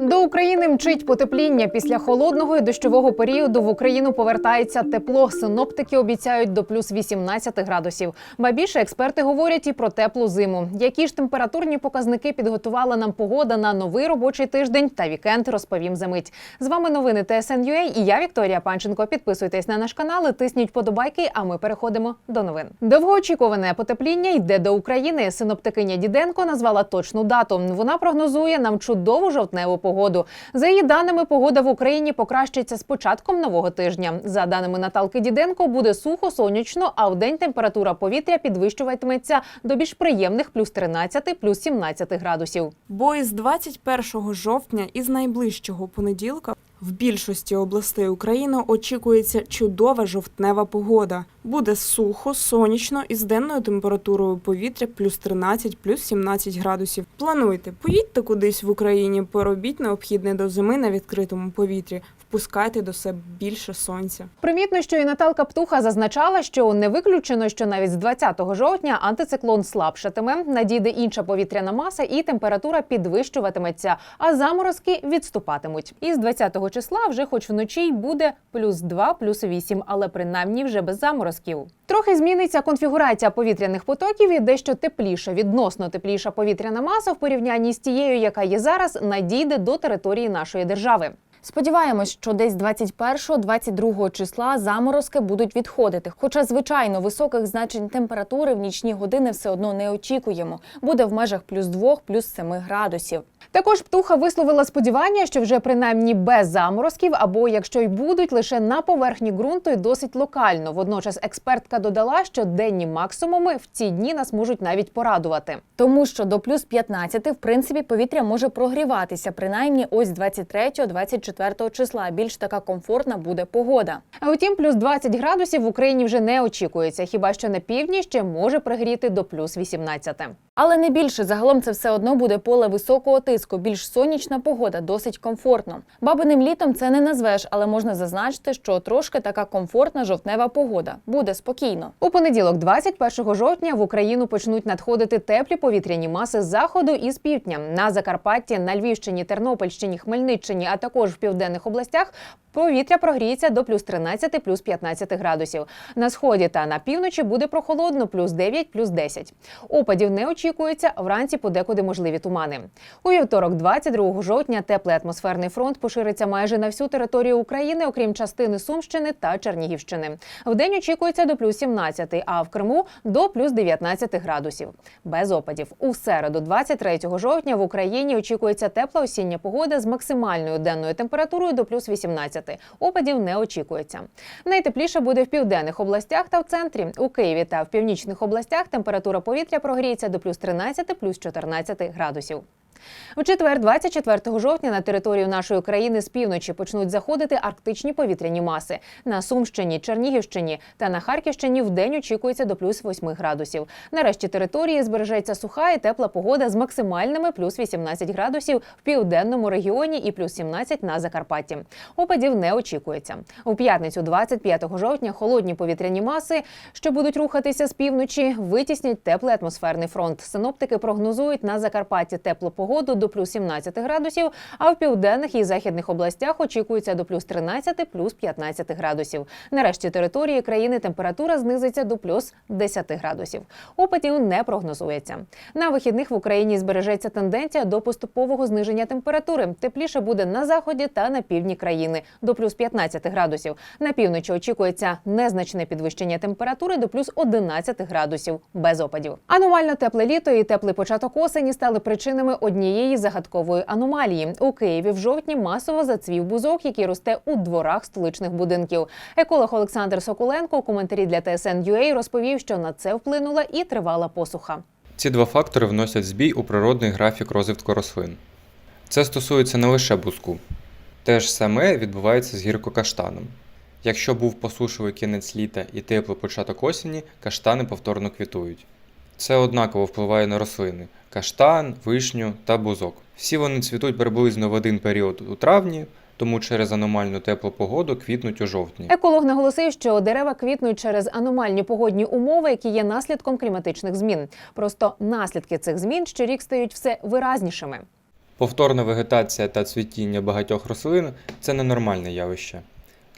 До України мчить потепління. Після холодного і дощового періоду в Україну повертається тепло. Синоптики обіцяють до плюс 18 градусів. Ба більше експерти говорять і про теплу зиму. Які ж температурні показники підготувала нам погода на новий робочий тиждень та вікенд, розповім за мить. З вами новини ТСНЮА і я Вікторія Панченко. Підписуйтесь на наш канал, і тисніть подобайки. А ми переходимо до новин. Довгоочікуване потепління йде до України. Синоптикиня Діденко назвала точну дату. Вона прогнозує нам чудову жовтневу погоду. За її даними, погода в Україні покращиться з початком нового тижня. За даними Наталки Діденко, буде сухо, сонячно, а в день температура повітря підвищуватиметься до більш приємних плюс 13, плюс 17 градусів. Бо із 21 жовтня із найближчого понеділка в більшості областей України очікується чудова жовтнева погода. Буде сухо, сонячно і з денною температурою повітря плюс 13, плюс 17 градусів. Плануйте, поїдьте кудись в Україні, поробіть необхідне до зими на відкритому повітрі, впускайте до себе більше сонця. Примітно, що і Наталка Птуха зазначала, що не виключено, що навіть з 20 жовтня антициклон слабшатиме, надійде інша повітряна маса, і температура підвищуватиметься, а заморозки відступатимуть. І з 20 числа вже, хоч вночі, й буде плюс 2, плюс 8, але принаймні вже без заморозків. Трохи зміниться конфігурація повітряних потоків і дещо тепліша, відносно тепліша повітряна маса в порівнянні з тією, яка є зараз, надійде до території нашої держави. Сподіваємось, що десь 21-22 числа заморозки будуть відходити. Хоча, звичайно, високих значень температури в нічні години все одно не очікуємо. Буде в межах плюс 2, плюс 7 градусів. Також птуха висловила сподівання, що вже принаймні без заморозків, або якщо й будуть лише на поверхні ґрунту і досить локально. Водночас експертка додала, що денні максимуми в ці дні нас можуть навіть порадувати. Тому що до плюс 15, в принципі, повітря може прогріватися, принаймні ось 23-24 числа. Більш така комфортна буде погода. А утім, плюс 20 градусів в Україні вже не очікується, хіба що на півдні ще може пригріти до плюс 18. Але не більше загалом це все одно буде поле високого тиску. Більш сонячна погода, досить комфортно. Бабиним літом це не назвеш, але можна зазначити, що трошки така комфортна жовтнева погода. Буде спокійно. У понеділок, 21 жовтня, в Україну почнуть надходити теплі повітряні маси з заходу і з півдня. На Закарпатті, на Львівщині, Тернопільщині, Хмельниччині, а також в південних областях повітря прогріється до плюс 13, плюс 15 градусів. На сході та на півночі буде прохолодно, плюс 9, плюс 10. Опадів не очікується, вранці подекуди можливі тумани. У вівторок, 22 жовтня, теплий атмосферний фронт пошириться майже на всю територію України, окрім частини Сумщини та Чернігівщини. Вдень очікується до плюс 17, а в Криму до плюс 19 градусів. Без опадів. У середу, 23 жовтня, в Україні очікується тепла осіння погода з максимальною денною температурою до плюс 18. Опадів не очікується. Найтепліше буде в південних областях та в центрі. У Києві та в північних областях температура повітря прогріється до плюс 13, плюс 14 градусів. У четвер, 24 жовтня, на територію нашої країни з півночі почнуть заходити арктичні повітряні маси. На Сумщині, Чернігівщині та на Харківщині в день очікується до плюс 8 градусів. Нарешті території збережеться суха і тепла погода з максимальними плюс 18 градусів в південному регіоні і плюс 17 на Закарпатті. Опадів не очікується. У п'ятницю, 25 жовтня, холодні повітряні маси, що будуть рухатися з півночі, витіснять теплий атмосферний фронт. Синоптики прогнозують на Закарпатті теплу погоду до плюс 17 градусів, а в південних і західних областях очікується до плюс 13, плюс 15 градусів. Нарешті території країни температура знизиться до плюс 10 градусів. Опадів не прогнозується. На вихідних в Україні збережеться тенденція до поступового зниження температури. Тепліше буде на заході та на півдні країни до плюс 15 градусів. На півночі очікується незначне підвищення температури до плюс 11 градусів без опадів. Аномально тепле літо і теплий початок осені стали причинами однієї загадкової аномалії. У Києві в жовтні масово зацвів бузок, який росте у дворах столичних будинків. Еколог Олександр Соколенко у коментарі для TSN.ua розповів, що на це вплинула і тривала посуха. Ці два фактори вносять збій у природний графік розвитку рослин. Це стосується не лише бузку. Те ж саме відбувається з гіркокаштаном. Якщо був посушливий кінець літа і теплий початок осені, каштани повторно квітують. Це однаково впливає на рослини каштан, вишню та бузок. Всі вони цвітуть приблизно в один період у травні, тому через аномальну теплу погоду квітнуть у жовтні. Еколог наголосив, що дерева квітнуть через аномальні погодні умови, які є наслідком кліматичних змін. Просто наслідки цих змін щорік стають все виразнішими. Повторна вегетація та цвітіння багатьох рослин це ненормальне явище.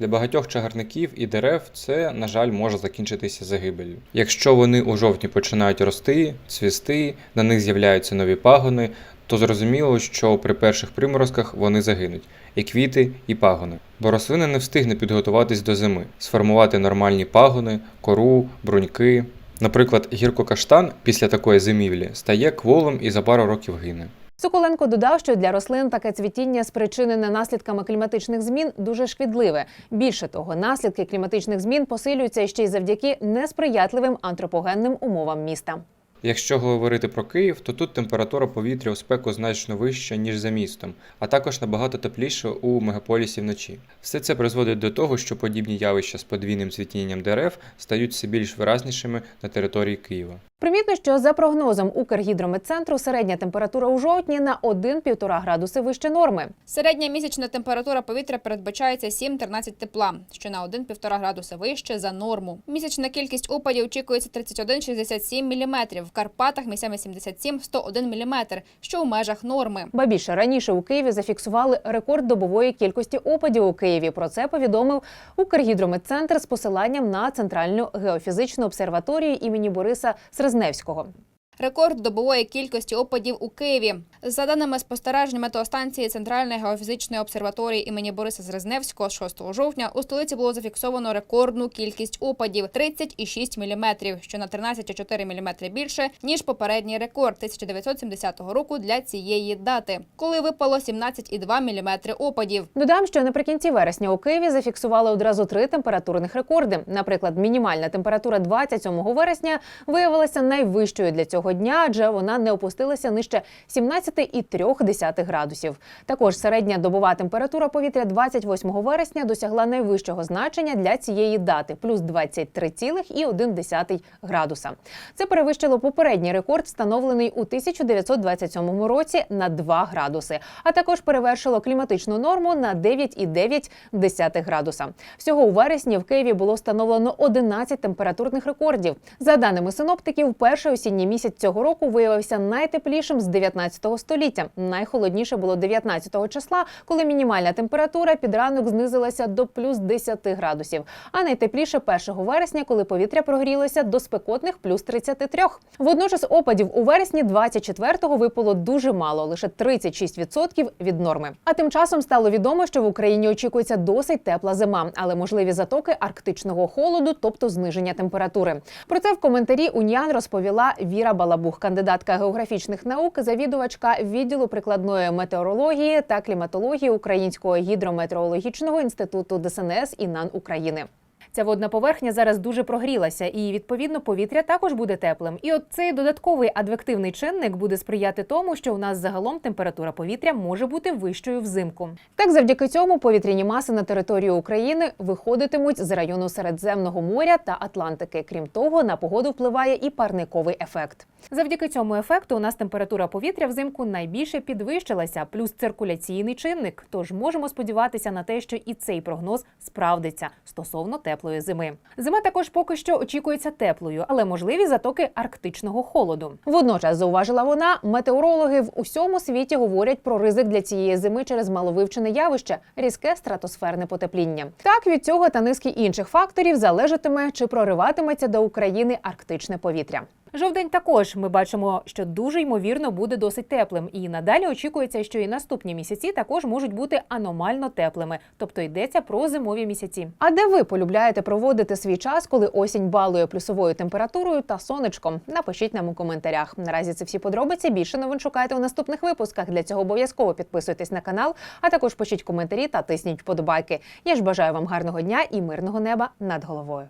Для багатьох чагарників і дерев це, на жаль, може закінчитися загибелью. Якщо вони у жовтні починають рости, цвісти, на них з'являються нові пагони, то зрозуміло, що при перших приморозках вони загинуть і квіти, і пагони. Бо рослина не встигне підготуватись до зими, сформувати нормальні пагони, кору, бруньки. Наприклад, гіркокаштан після такої зимівлі стає кволим і за пару років гине. Соколенко додав, що для рослин таке цвітіння, спричинене наслідками кліматичних змін, дуже шкідливе. Більше того, наслідки кліматичних змін посилюються ще й завдяки несприятливим антропогенним умовам міста. Якщо говорити про Київ, то тут температура повітря у спеку значно вища, ніж за містом, а також набагато тепліше у мегаполісі вночі. Все це призводить до того, що подібні явища з подвійним цвітінням дерев стають все більш виразнішими на території Києва. Примітно, що за прогнозом Укргідрометцентру середня температура у жовтні на 1-1,5 градуси вище норми. Середня місячна температура повітря передбачається 7-13 тепла, що на 1-1,5 градуса вище за норму. Місячна кількість опадів очікується 31-67 мм, в Карпатах місцями 77-101 мм, що у межах норми. Ба більше раніше у Києві зафіксували рекорд добової кількості опадів у Києві. Про це повідомив Укргідрометцентр з посиланням на центральну геофізичну обсерваторію імені Бориса Срезневського. Рекорд добової кількості опадів у Києві. За даними спостережень метеостанції Центральної геофізичної обсерваторії імені Бориса Зрезневського, 6 жовтня у столиці було зафіксовано рекордну кількість опадів 30,6 мм, що на 13,4 мм більше ніж попередній рекорд 1970 року для цієї дати, коли випало 17,2 мм опадів. Додам, що наприкінці вересня у Києві зафіксували одразу три температурних рекорди. Наприклад, мінімальна температура 27 вересня виявилася найвищою для цього дня, адже вона не опустилася нижче 17,3 градусів. Також середня добова температура повітря 28 вересня досягла найвищого значення для цієї дати плюс 23,1 градуса. Це перевищило попередній рекорд, встановлений у 1927 році на 2 градуси, а також перевершило кліматичну норму на 9,9 градуса. Всього у вересні в Києві було встановлено 11 температурних рекордів. За даними синоптиків, перший осінній місяць цього року виявився найтеплішим з 19 століття. Найхолодніше було 19 числа, коли мінімальна температура під ранок знизилася до плюс 10 градусів. А найтепліше 1 вересня, коли повітря прогрілося до спекотних плюс 33. Водночас опадів у вересні 24-го випало дуже мало, лише 36% від норми. А тим часом стало відомо, що в Україні очікується досить тепла зима, але можливі затоки арктичного холоду, тобто зниження температури. Про це в коментарі Уніан розповіла Віра Балабух, кандидатка географічних наук, завідувачка відділу прикладної метеорології та кліматології Українського гідрометеорологічного інституту ДСНС і НАН України. Ця водна поверхня зараз дуже прогрілася, і відповідно повітря також буде теплим. І от цей додатковий адвективний чинник буде сприяти тому, що у нас загалом температура повітря може бути вищою взимку. Так, завдяки цьому повітряні маси на територію України виходитимуть з району Середземного моря та Атлантики. Крім того, на погоду впливає і парниковий ефект. Завдяки цьому ефекту у нас температура повітря взимку найбільше підвищилася, плюс циркуляційний чинник. Тож можемо сподіватися на те, що і цей прогноз справдиться стосовно теплої зими. Зима також поки що очікується теплою, але можливі затоки арктичного холоду. Водночас зауважила вона, метеорологи в усьому світі говорять про ризик для цієї зими через маловивчене явище різке стратосферне потепління. Так від цього та низки інших факторів залежатиме, чи прориватиметься до України арктичне повітря. Жовдень також ми бачимо, що дуже ймовірно буде досить теплим, і надалі очікується, що і наступні місяці також можуть бути аномально теплими, тобто йдеться про зимові місяці. А де ви полюбляєте проводити свій час, коли осінь балує плюсовою температурою та сонечком? Напишіть нам у коментарях. Наразі це всі подробиці. Більше новин шукайте у наступних випусках. Для цього обов'язково підписуйтесь на канал, а також пишіть коментарі та тисніть вподобайки. Я ж бажаю вам гарного дня і мирного неба над головою.